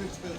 ఇక్కడ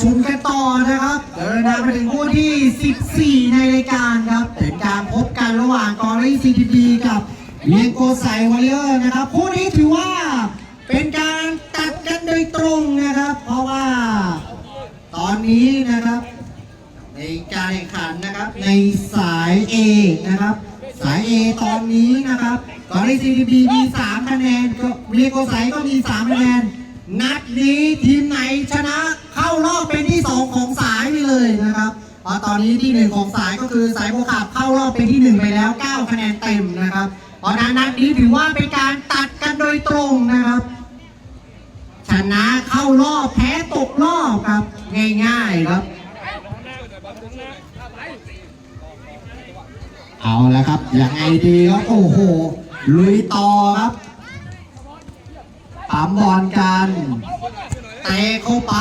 ชมกันต่อนะครับเดินทางมาถึงคู่ที่ 14 ในรายการครับ เป็นการพบกันระหว่างกอรี่ซีทีบีกับเลียงโกไซวอลเลอร์นะครับ คู่นี้ถือว่าเป็นการตัดกันโดยตรงนะครับ เพราะว่าตอนนี้นะครับ ในการแข่งขันนะครับในสาย A นะครับ สาย A ตอนนี้นะครับกอรี่ซีทีบีมี 3 คะแนนก็เรียโกไซก็มี 3 คะแนนนัดนี้ทีมไหนชนะ เข้ารอบเป็นที่2ของสายไปเลยนะครับเพราะตอนนี้ที่1ของสายก็คือสายโบวขับเข้ารอบเป็นที่1ไปแล้ว 9 คะแนนเต็มนะครับเพราะนั้นนัดนี้ถือว่าเป็นการตัดกันโดยตรงนะครับ ชนะเข้ารอบแพ้ตกรอบครับ ง่ายๆครับเอาละครับยังไงดีครับโอ้โหลุยต่อครับปั๊มบอลกัน เตะเข้าไป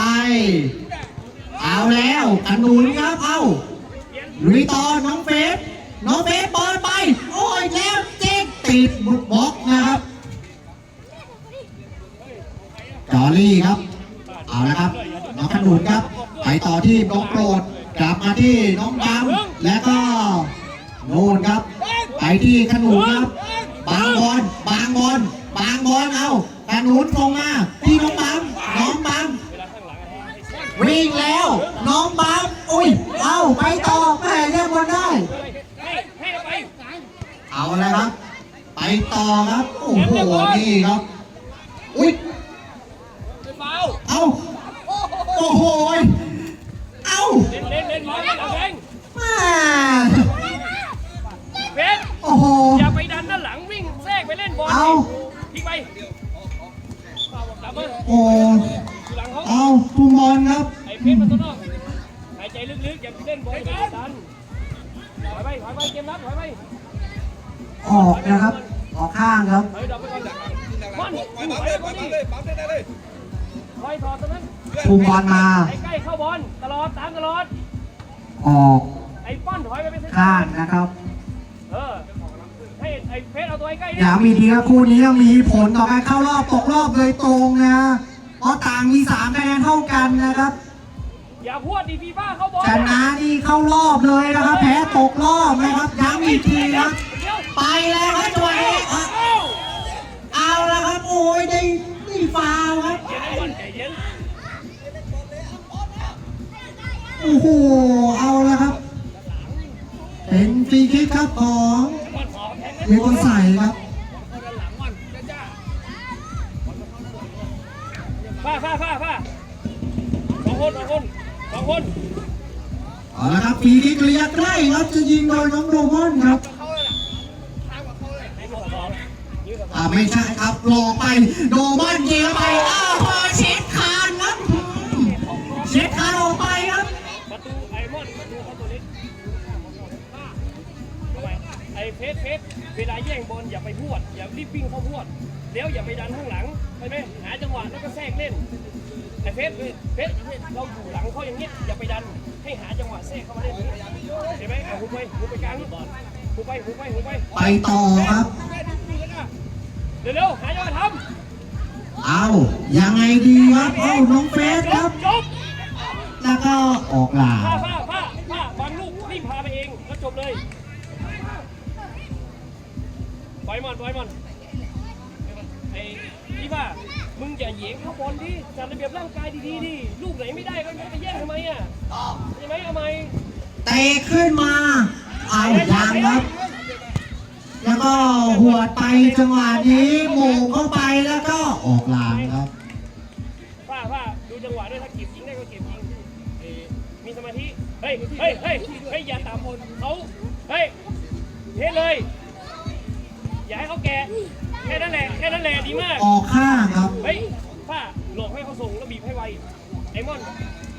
เอาแล้วกระนุนครับเอาลุยต่อน้องเฟสน้องเฟสบอลไป โอ้ยแล้วเจ๊ติดบล็อกนะครับ จอรี่ครับ เอาละครับ น้องขนุนครับ ไปต่อที่น้องโปรดกลับมาที่น้องดำและก็โน่นครับ ไปที่ขนุนครับ บางบอลบางบอลบางบอลเอาขนุนลงมาที่น้องบัมน้องบัมวิ่งแล้ว น้องบัมอุ้ย เอาไปต่อแม่เรียกบอลได้ เอาละครับ ไป ต่อครับ โอ้โห นี่ครับ เลยถอยถอดตรงนั้นทุมบอลมาไอ้ใกล้เข้าบอลตลอดตามตลอด ออกไอ้ป้อนถอยไปเป็นเส้นข้างนะครับเออให้ไอ้เพชรเอาตัวไอ้ใกล้อย่ามีทีครับคู่นี้มีผลต่อการเข้ารอบตกรอบโดยตรงนะ เพราะต่างมี3คะแนนเท่ากันนะครับ อย่าพูดดีฟีบ้าเข้าบอลชนะนี่เข้ารอบเลยนะครับ แพ้ตกรอบนะครับย้ำอีกทีครับเดี๋ยวไปแล้วครับตัวเองอะเอ้าเอาแล้วครับโอ้ยได้ได้ฟาวล์ครับเย็นไอ้บอลใจเย็นโอ้โหเอาแล้วครับ เป็นฟรีคิกครับของบอลขอแทงเยโกใส่ครับฟ้าฟ้าฟ้าฟ้าสองคนสองคนสองคนเอาละครับฟรีคิกระยะใกล้ครับจะยิงโดยน้องโดมอนครับ ไม่ใช่ครับรอไปโดมอนยิงไปอ้าวพอเช็ดคานครับเช็ดคานออกไปครับประตูไอมอนประตูเขาตัวเล็กทำไมไอเพชรเพชรเวลาแย่งบอลอย่าไปพวด อย่ารีบวิ่งเข้าพวดแล้วอย่าไปดันข้างหลังใช่ไหมหาจังหวะแล้วก็แทรกเล่นไอเพชรเพชรเราอยู่หลังเขาอย่างเงี้ยอย่าไปดันให้หาจังหวะแทรกเข้ามาเล่นเห็นไหมเอาหุบไปหุบไปกลางนี่บอลหุบไปหุบไปหุบไปไปต่อครับ เร็วๆหาจังหวะทเอายังไงดีครับเอาน้องเฟสำจครับ บจบแล้วก็ออกหลาผ้าผ้าผ้าผ้าบางลูกรีบพาไปเองแล้วจบเลยปล่อยมันปล่อยมันไอ้นี่ว่ามึงอย่าเหยงเข้าบอลดิจัดระเบียบร่างกายดีๆดิลูกไหนไม่ได้ก็ไม่ไปแย่งทำไมอะใช่ไหมเอาไหม เตะขึ้นมา เอายังครับ แล้วก็หัวดไปจังหวะนี้หมู่เข้าไปแล้วก็ออกหลังครับผ้าผ้าดูจังหวะด้วยถ้าเก็บยิงได้ก็เก็บยิงเอ้ยมีสมาธิ เฮ้ย เฮ้ย เฮ้ย เฮ้ย อย่าตามคนเขาเฮ้ยเทเลย อย่าให้เขาแก่แค่นั้นแหละ แค่นั้นแหละดีมาก ออกข้างครับ เฮ้ยป้าหลอกให้เขาส่งแล้วบีบให้ไว ไอ้มอน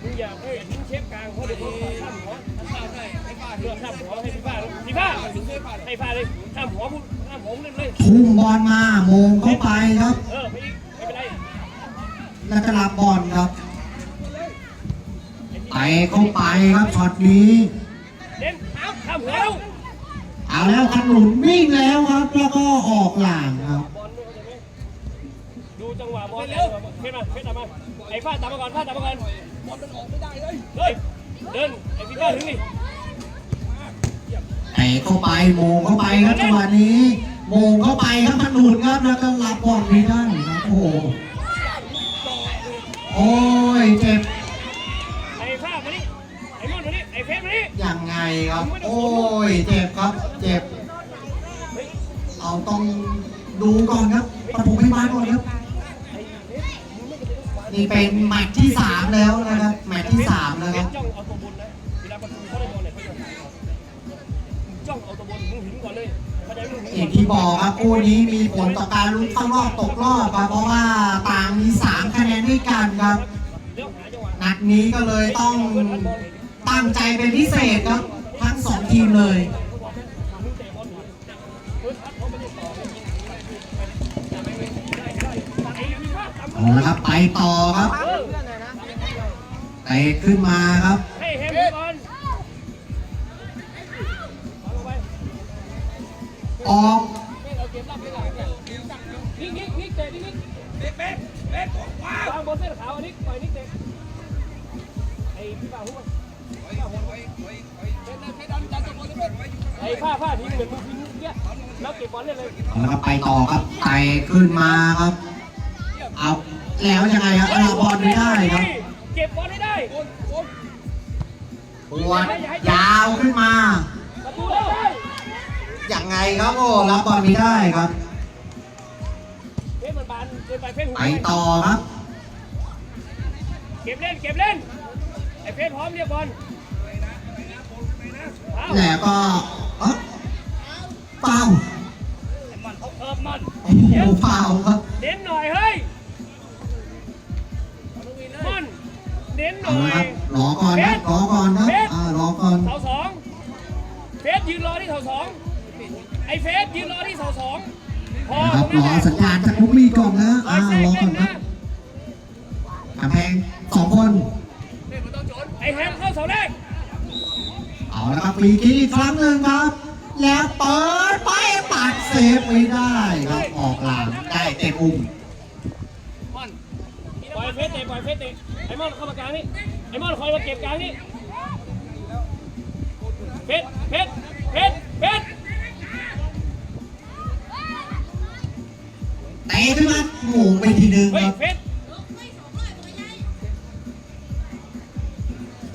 มึงอย่าให้ทิ้งเชฟกลางเพราะเดี๋ยวเขาข้ามหัวข้ามให้ให้ป้า เลือกข้ามหัวให้พี่ป้าพี่ป้าให้ป้าเลยข้ามหัวพูดข้ามหัวมึงเล่นเลยทุ่มบอลมาโมงเข้าไปครับ เออไปอีกไม่เป็นไรแล้วก็รับบอลครับไปเข้าไปครับช็อตนี้เล่นข้ามหัวแล้วเอาแล้วขนุนวิ่งแล้วครับ แล้วก็ออกหลังครับบอลด้วยเข้าใจไหมดูจังหวะบอลแล้วเพชรมาเพชรตามมาไอ้ป้าตามมาก่อนป้าตามมาก่อนบอลมันออกไม่ได้เลยเฮ้ยเดินไอ้พี่ป้าถึงนี่ เตะเข้าไปโมงเข้าไปครับจังหวะนี้โมงเข้าไปครับขนุนครับแล้วก็รับบอลไม่ได้ครับโอ้โหโอ้ยเจ็บไอ้ป้ามานี่ไอ้มอนมานี่ไอ้เพชรมานี่ยังไงครับ โอ้ยเจ็บครับ เจ็บเฮ้ยเอาต้องดูก่อนครับปฐมพยาบาลก่อนครับนี่เป็นแมตช์ที่สามแล้วนะครับแมตช์ที่สามแล้วครับ อย่างที่บอกครับคู่นี้มีผลต่อการลุ้นเข้ารอบตกรอบครับเพราะว่าต่างมีสามคะแนนด้วยกันครับนัดนี้ก็เลยต้องตั้งใจเป็นพิเศษครับทั้งสองทีมเลยเอลอยู่พื้นพัดเขาละครับไปต่อครับเออเตะขึ้นมาครับ ออกเอาเกมรับไปหลังเนี่ยนิกนิกนิกเตะนิกนิกเบ็ดเบ็ดเบ็ดว้าววางบนเส้นขาวอันนี้ปล่อยนิกเตะไอ้พี่ป้าหัวไว้ไว้ไว้ไว้เบ็ดเบ็ดดันดันตัวบอลเบ็ดไว้อยู่ไอ้ผ้าผ้าทิ้งเหมือนมึงทิ้งเนี่ยแล้วเก็บบอลเล่นเลยเอาละครับไปต่อครับเตะขึ้นมาครับเอาแล้วยังไงครับรับบอลไม่ได้ครับ เก็บบอลไม่ได้คนคนปวดยาวขึ้นมาประตูได้ ยังไงครับโอ้รับบอลไม่ได้ครับเพ่มันบานเกินไปเพ่หัวไปต่อครับเก็บเล่นเก็บเล่นไอ้เพ่พร้อมเรียกบอลเอาแล้วก็เอ้าเปล่าเออมันโอ้โหเปล่าครับเน้นหน่อยเฮ้ยมันเน้นหเอาน่อละคยรับรอก่อนครับรอก่อนครับอ่ารอก่อนเสาสองเฟสยืนรอที่เสาสอง ไอ้เฟสยืนรอที่เสาสองพอนะครับตงรอนั้นแหละสัญญาณจากลูกมีก่อนนะรออ่าแทรรกอเล่ก่อนนครันะบกำแพงสองคนไอ้แฮมเข้าเสาแรกเอาละครับฟรีคิกอีกครั้งหนึ่งครับ แล้วเปิดไปปัดเซฟไม่ได้ครับออกหลังได้เตะอุ้มปล่อยเฟสเตะปล่อยเฟสเตะไอ้มอนเข้ามากลางนี่ไอ้มอนคอยมาเก็บกลางนี่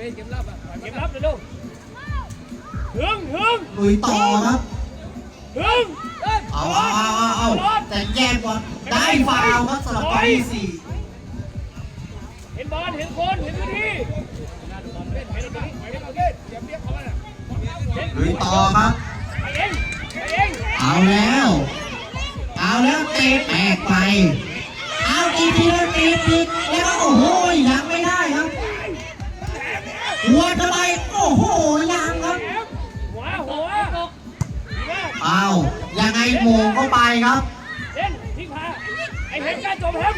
เฟสเก็บรับอะเก็บรับเลยลูกถึงถึงลุยต่อครับถึงเอาเอาเอาเอาเอาแต่แย่บอลได้ฟาวล์ครับสำหรับตอนที่สี่เห็นบอลเห็นคนเห็นพื้นที่เล่นเห็นตรงนี้ไปเล่นเอาเล่นเดี๋ยวเรียกเขามาน่ะเล่นลุยต่อครับไปเองไปเองเอาแล้ว เอาแล้วเตะแตกไป เอาอีกทีแล้วตีอีกแล้วก็โอ้โหยังไม่ได้ครับ หัวทำไมโอ้โหยังครับแหมหัวหัวดีมากเอายังไงโมงเข้าไปครับเล่นทิ้งพาไอ้เห็นการจมแฮม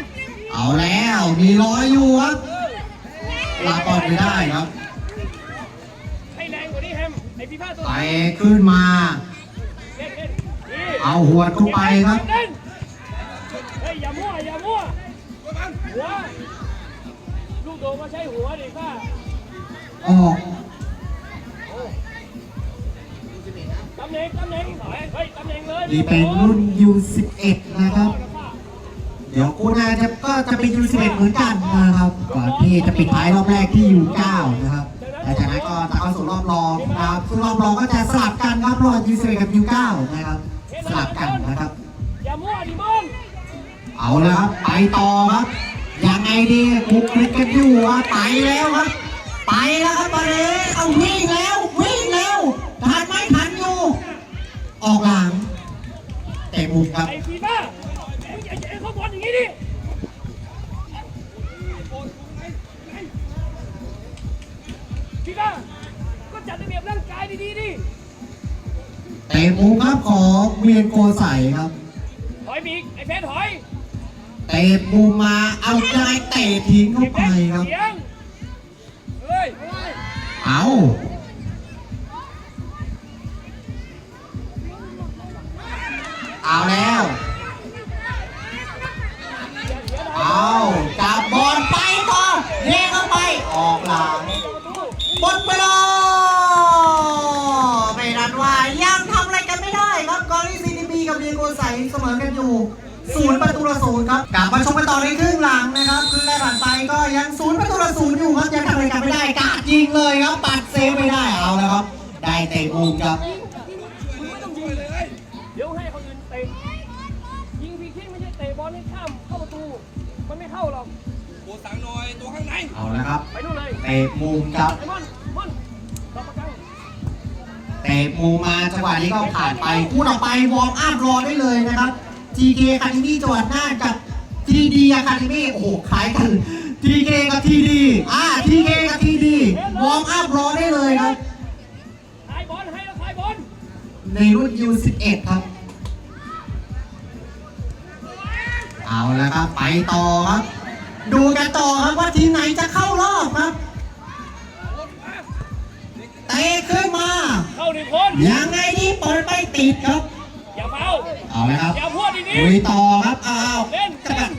เอาแล้วมีร้อยอยู่ครับลาบอลไม่ได้ครับให้แรงกว่านี้แฮมไอ้พี่พาตัวไปขึ้นมาเล่นเล่นนี่เอาหัวเข้าไปครับเล่นเฮ้ยอย่ามั่วอย่ามั่วหัวลูกโดดมาใช้หัวดิป้า ออกนี่เป็นรุ่น U11 นะครับ เดี๋ยวกูน่าจะก็จะเป็น U11 เหมือนกันนะครับ ก่อนที่จะปิดท้ายรอบแรกที่ U9 นะครับหลังจากนั้นก็จะเข้าสู่รอบรองนะครับซึ่งรอบรองก็จะสลับกันครับระหว่าง U11 กับ U9 นะครับ สลับกันนะครับอย่ามั่วดิมอนเอาล้วครับ ไปต่อครับ ยังไงดีคุกคลิกกันอยู่อะไปแล้วครับ ไปแล้วครับมาเลยเอาวิ่งแล้ววิ่งแล้วทันไหมทันอยู่ ออกหลังเตเตะมุมครับไอ้ฟีบ้ามึงอย่าอย่าเข้าบอลอย่างนี้ดิฟีบ้าก็จัดระเบียบร่างกายดีๆดิเตะมุมครับของเวียนโกใสครับ ถอยบีกไอ้เพชรถอยเตะมุมมาเอาใจเตะทิ้งเข้าไอ้เพไปชรครับ เสียงเฮ้ยเฮ้ย เอา นเอาแล้วครับไปนู่นเลยเตะมุมครับไอ้มอนมอนรอประกันเตะมุมมาจังหวะนี้ก็ผ่านไปคู่ต่อไปวอร์มอัพรอได้เลยนะครับ GK Academy จังหวัดน่านกับ TD Academy โอ้โหคล้ายกัน TK กับ TD อ่า TK กับ TD วอร์มอัพรอได้เลยครับขายบอลให้แล้วขายบอลในรุ่น U11 ครับ เอาแล้วครับ ไปต่อครับ ดูกันต่อครับว่าทีมไหนจะเข้ารอบครับเตะขึ้นมา เข้าหนึ่งคน ยังไงที่เปิดไม่ติดครับ อย่าเฝ้าเอาเลยครับ อย่าพูดดีลุยต่อครับอ้าวๆเล่นจะแบเล่บน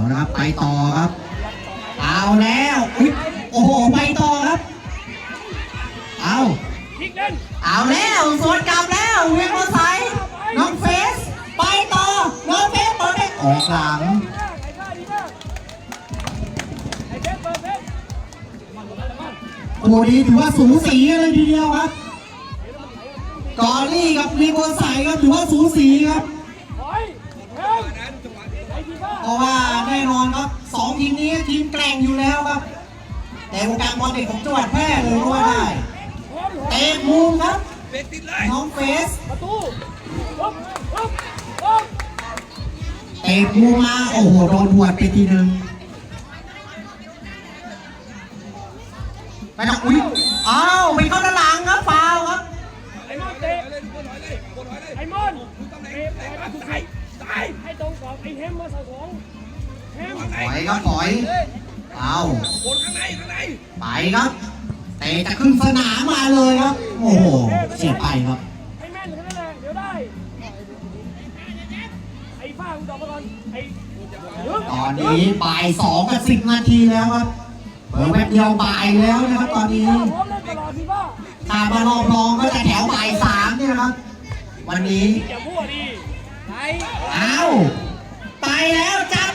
เอาละครับไปต่อครับ เอาแล้วอุ๊ยโอ้โหไปต่อครับ เอาพลิกเล่นเอาแล้วสวนกลับแล้วเวียนมอไซค์น้องเฟส ไปต่อน้องเฟสเปิดได้ออกหลังดีมากไอ้ข้าดีมากไอ้เฟสเปิดเฟสมันมันมันโอ้โหดีถือว่าสูสีเลยทีเดียวครับกอรี่กับเวียนมอไซค์ครับถือว่าสูสีครับ แน่นอนครับสองทีมนี้ทีมแกร่งอยู่แล้วครับ แต่วงการบอลเด็กของจังหวัดแพร่เลยก็ว่าได้เตะมุมครับน้องเฟสประตูเตะมุมมาโอ้โหโดนหวดไปทีนึง สองกับสิบนาทีแล้วครับเปิดแป๊บเดียวบ่ายแล้วนะครับตอนนี้พร้อมเล่นตลอดพี่ฟ้าตามมารอบรองก็จะแถวบ่ายสามเนี่ยนะครับ วันนี้อย่าพูดดิไอ้เอาไปแล้วจับ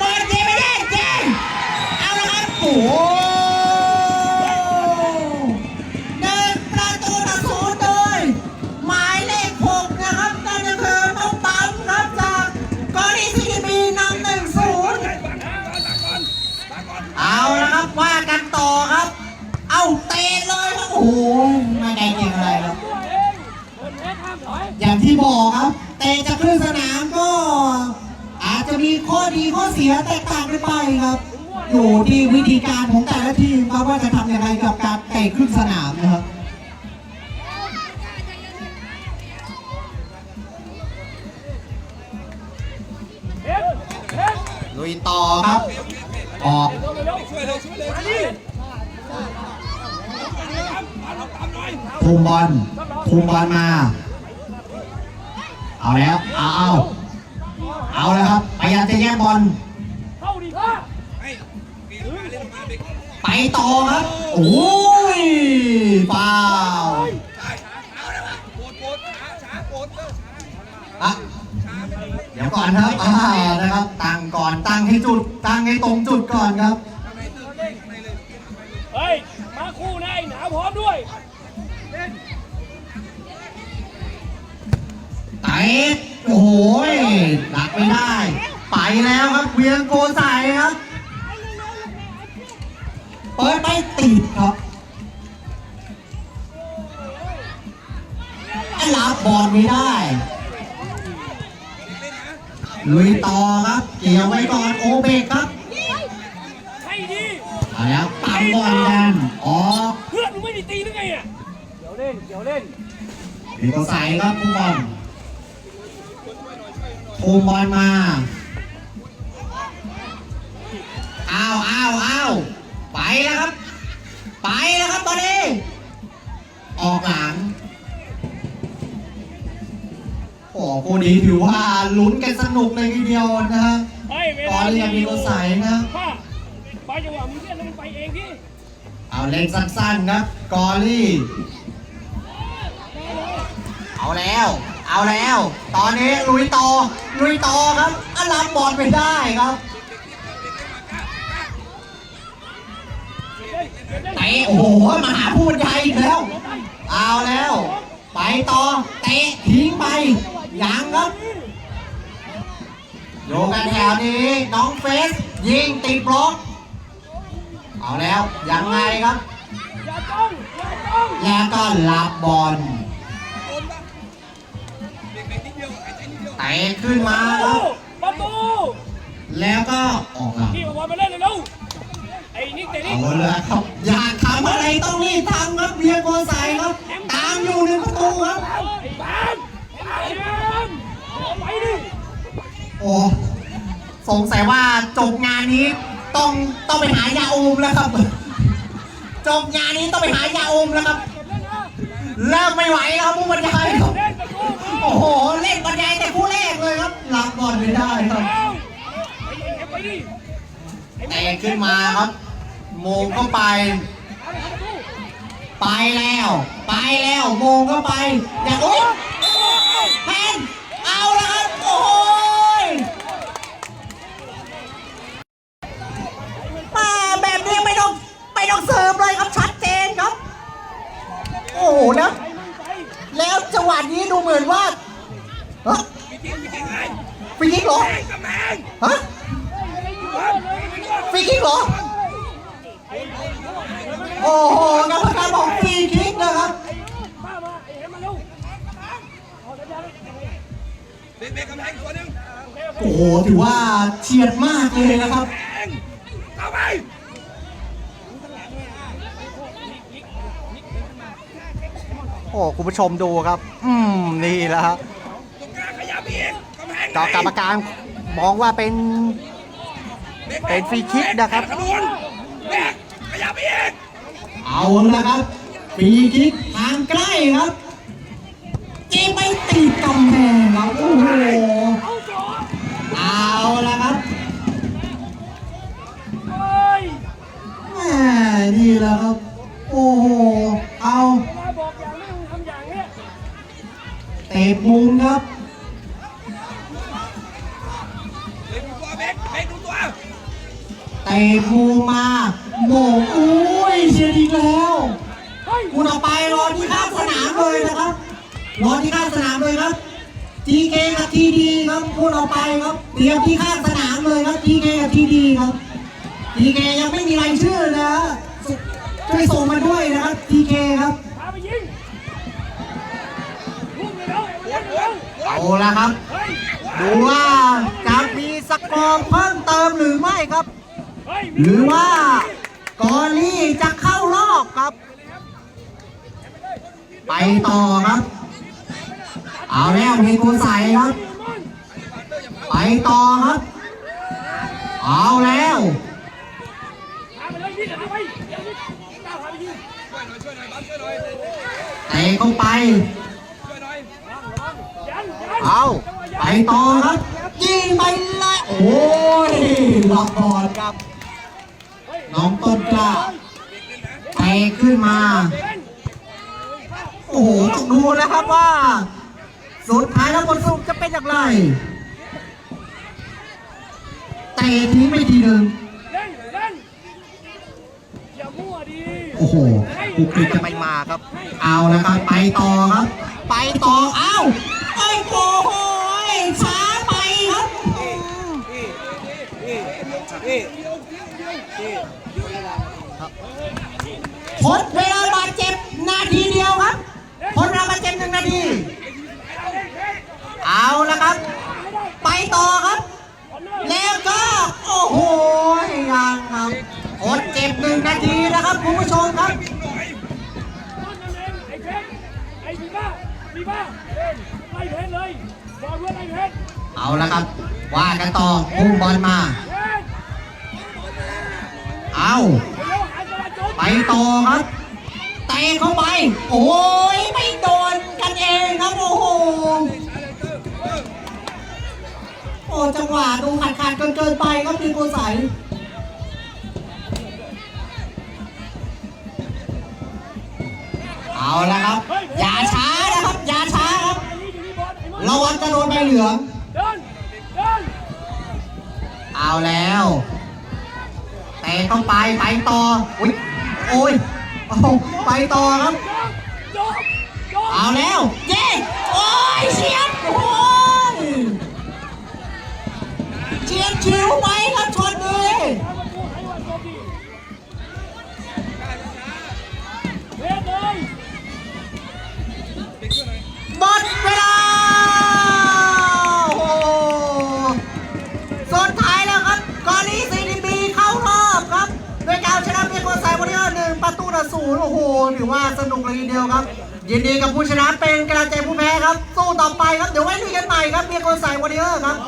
อยอย่างที่บอกครับ เตะจะขึ้นสนามก็ อาจจะมีข้อดีข้อเสียแตกต่างกันไปครับ อยู่ที่วิธีการของแต่ละทีมครับว่าจะทำยังไงกับการเตะขึ้นสนามนะครับเอ๊ะเอ๊ะลุยต่อครับ ออกเร็วเร็วช่วยเลยช่วยเลยมาช่วยดิเลยมาเราตามหน่อยคุมบอลคุมบอลมา เอาแล้วเอาเอาเอาเลยครับพยายามจะแย่งบอลไปต่อครับโอ้ยฟาวช้าวเอะช้าไม่ได้เดี๋ยวก่อนครับอ่านะครับ ตั้งก่อนตั้งให้จุดตั้งให้ตรงจุดก่อนครับ โอ้โหหลักไม่ได้ ไปแล้วครับเวียงโกใส่ครับ เปิดไม่ติดครับรับบอลไม่ได้เล่นนะลุยต่อครับ เกี่ยวไว้ก่อนโอเบกครับให้ดีเอาแล้วปั๊มบอลกันออกเพื่อนมึงไม่ได้ตีหรือไงอะเดี๋ยวเล่นเดี๋ยวเล่นเวียงโกใส่ครับผู้บอล ทูมบอลมาอ้าวอ้าวอ้าวไปแล้วครับ ไปแล้วครับตอนนี้ ออกหลังโอ้โหคู่นี้ถือว่าลุ้นกันสนุกเลยทีเดียวนะฮะเฮ้ยเวก่อลานเรียกมีตัวใสนะป้าไปจังหวะมึงเล่นแล้วมึงไปเองพี่เอาเล่นสั้นๆครับกอรี่ เอาแล้ว เอาแล้ว ตอนนี้ลุยต่อ ลุยต่อครับอันรับบอลไปได้ครับเตะโอ้โหมาหาผู้บรรยายอีกแล้ว เอาแล้ว ไปต่อเตะทิ้งไปยังครับโยกกันแถวนี้ น้องเฟส ยิงติดบล็อก เอาแล้วยังไงครับ แล้วก็รับบอล ตะขึ้นมาครับประตูแล้วก็ออกหลังพี่เอาบอลมาเล่นเร็วๆไอ้นิกเตะนิกเอาเลยครับ อยากทำอะไรต้องรีบทำครับเบียร์โกใสครับ ตามอยู่หนึ่งประตูครับไอ้บามไอ้บามเอาไปดิโอ้สงสัยว่าจบงานนี้ต้องต้องไปหายาอมแล้วครับ จบงานนี้ต้องไปหายาอมแล้วครับเริ่มไม่ไหวแล้วครับผู้บรรยายครับเล่นประตูโอ้โหเล่นบรรยายแต่ คู่แรกเลยครับรับบอลไม่ได้ครับเอาไอ้ไอ้ไปดิเตะขึ้นมาครับโมงเข้าไป ไปแล้ว ไปแล้วโมงเข้าไปอย่าโอ๊ยแพนเอาแล้วครับโอ้ยมาแบบนี้ไม่ต้องไม่ต้องเสิร์ฟเลยครับชัดเจนครับ โอ้โหนะ แล้วจังหวะนี้ดูเหมือนว่า ปีกิงมีทิ้งไงฟรีคิกเหรอ ฮะ ฟรีคิกเหรอ โอ้โหกรรมการบอกฟรีคิกนะครับป้ามาไอ้เห็นมาเร็วเอาสัญญาณเบโอ้โห ถือว่าเฉียดมากเลยนะครับ โอ้ คุณผู้ชมดูครับ อืม นี่แหละครับ ตรงกลางขยับอีก กำแพงก็กรรมการมองว่าเป็น เป็นฟรีคิกนะครับขนุนแบกขยับอีกเอาละครับฟรีคิกทางใกล้ครับจีไปติดกำแพงครับโอ้โหเอาจ่อเอาละครับเฮ้ยแหมนี่แหละครับ โอ้โหเอาเวลาบอกอย่างนี้มึงทำอย่างเนี้ยเตะมุมครับเบ เตะมุมมาโหม่งอุ้ยเชียร์อีกแล้วเฮ้ยคุณเอาไปรอที่ข้างสนามเลยนะครับ รอที่ข้างสนามเลยครับ TK กับ TD ครับคุณเอาไปครับเตรียมที่ข้างสนามเลยครับ TK กับ TD ครับ TK ยังไม่มีรายชื่อนะช่วยส่งมาด้วยนะครับ TK ครับพาไปยิงพุ่งเลยเร็วเร็วเร็วเอาละครับเฮ้ยดูว่าจะมีสกอร์เพิ่มเติมหรือไม่ครับเฮ้ย หรือว่ากอลี่จะเข้ารอบครับ ไปต่อครับ เอาแล้วมีกูใส่ครับ ไปต่อครับ เอาแล้วเลยนี่เดี๋ยวไปเดี๋ยวนี่ก้าวพาไปยิงเตะเข้าไป เอาไปต่อครับยิงไปเลยโอ้ยหลอกบอลครับ น้องต้นกล้าเตะขึ้นมา โอ้โหต้องดูนะครับว่าสุดท้ายแล้วบทสรุปจะเป็นอย่างไรเตะทิ้งไปทีหนึ่งเล่นเล่นอย่ามั่วดีโอ้โหปุกปิกจะไม่มาครับ เอาแล้วครับไปต่อครับ ไปต่อเอ้าไอ้โอ้โหช้าไปครับ ทดเวลาบาดเจ็บนาทีเดียวครับทดเวลาบาดเจ็บหนึ่งนาที เอาละครับ ไปต่อครับ แล้วก็ โอ้โหยังครับทดเจ็บหนึ่งนาทีนะครับคุณผู้ชมครับเองไอเพชรไอ้บีบ้าบีบ้าไล่เพชรเลยบอกเพื่อไล่เพชรเอาละครับ ว่ากันต่อพุ่งบอลมา เอา ไปต่อครับเตะเข้าไป โอ้ยไม่โดนกันเองครับโอ้โหโอ้จังหวะดูขาดขาดเกินเกินไปครับทีโกใสเอาละครับ อย่าช้านะครับ อย่าช้าครับระวังจะโดนใบเหลืองเดินเดินเอาแล้วเตะเข้าไปไปต่ออุ้ย โอ้ยโอ้ไปต่อครับจบจบเอาแล้วเย้โอ้ยเฉียดโอ้ยเฉียดชิวไหมครับชนเลยเอามาพูดให้ว่าจบดีเพชรเลยหมดเวลา โอ้โหสุดท้ายแล้วครับกอลีซีดีบีเข้ารอบครับโดยการชนะเพียงคนใส่วันนี้หนึ่งประตูต่อ ศูนย์โอ้โหถือว่าสนุกเลยทีเดียวครับ ยินดีกับผู้ชนะเป็นกำลังใจผู้แพ้ครับ สู้ต่อไปครับ เดี๋ยวไว้ลุยกันใหม่ครับเพียคนใส่วันนี้ครับ